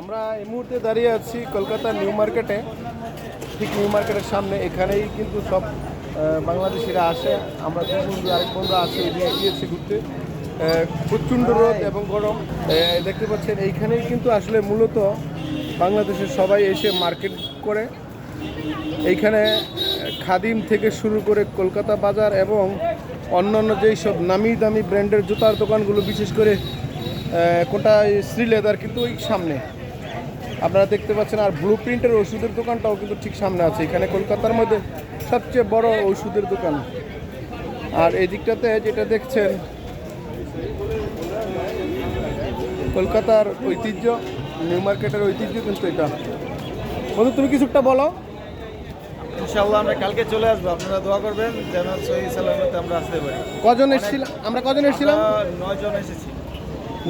আমরা এই মুহূর্তে দাঁড়িয়ে আছি কলকাতা নিউ মার্কেটে। ঠিক নিউ মার্কেটের সামনে এখানেই কিন্তু সব বাংলাদেশিরা আসে। আমরা দু বন্ধু আরেক বন্ধু আছে এদিকে গিয়েছি ঘুরতে। প্রচণ্ড রোদ এবং গরম। দেখতে পাচ্ছেন এইখানেই কিন্তু আসলে মূলত বাংলাদেশের সবাই এসে মার্কেট করে। এইখানে খাদিম থেকে শুরু করে কলকাতা বাজার এবং অন্যান্য যেই সব নামি দামি ব্র্যান্ডের জুতার দোকানগুলো বিশেষ করে আহ, কোনটা শ্রী লেদার কিন্তু ওই সামনে। আপনারা দেখতে পাচ্ছেন আর ব্লু প্রিন্টের ওষুধের দোকানটাও কিন্তু ঠিক সামনে আছে। এখানে কলকাতার মধ্যে সবচেয়ে বড় ওষুধের দোকান। আর এই দিকটাতে যেটা দেখছেন কলকাতার ঐতিহ্য নিউ মার্কেটের ঐতিহ্য কিন্তু এটা। বন্ধু তুমি কিছুটা বলো? ইনশাআল্লাহ আমরা কালকে চলে আসব। আপনারা দোয়া করবেন যেন সহি সালামতে আমরা আসতে পারি। কজন এসেছিলাম আমরা কজন এসেছিলাম? আমরা নয় জন এসেছি।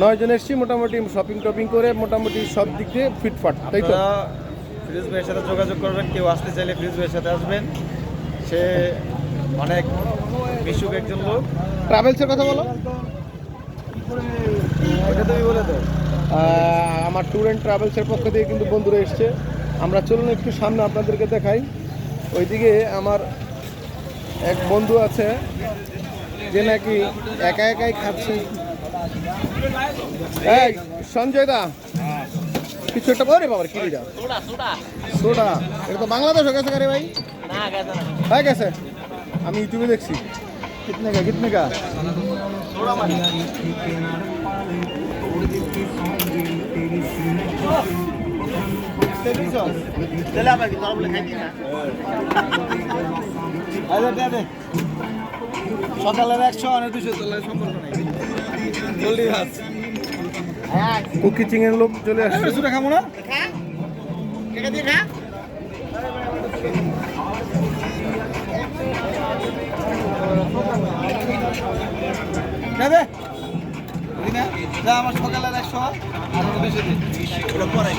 নয় জন এসেছি মোটামুটি শপিং টপিং করে মোটামুটি সব দিক দিয়ে ফিটফাট তাই তো? ফিরোজ ভাইয়ের সাথে যোগাযোগ করবেন কেউ আসতে চাইলে ফিরোজ ভাইয়ের সাথে আসবেন। সে অনেক মিশুক একজন লোক। ট্রাভেলসের কথা বলো। ওটা তুমি বলে দাও। আমার ট্যুর অ্যান্ড ট্রাভেলসের পক্ষ থেকে কিন্তু বন্ধুরা এসছে। আমরা চলুন একটু সামনে আপনাদেরকে দেখাই। ওইদিকে আমার এক বন্ধু আছে যে নাকি একা একাই খাচ্ছে। এই, সঞ্জয় দা। কিছু একটা বলে বাবার কি দা সোডা। এটা তো বাংলাদেশ গেছে রে ভাই? হয়ে গেছে। আমি ইউটিউবে দেখছি। কিতনে কা কিতনে কা? দে সকালের একশো আর দুশো তোলার সম্পর্ক নাই কুকি চিংয়ের লোক চলে আসছে। সুরা খাব না? যা আমার সকালের একশো আর দিন। ওটা পরে?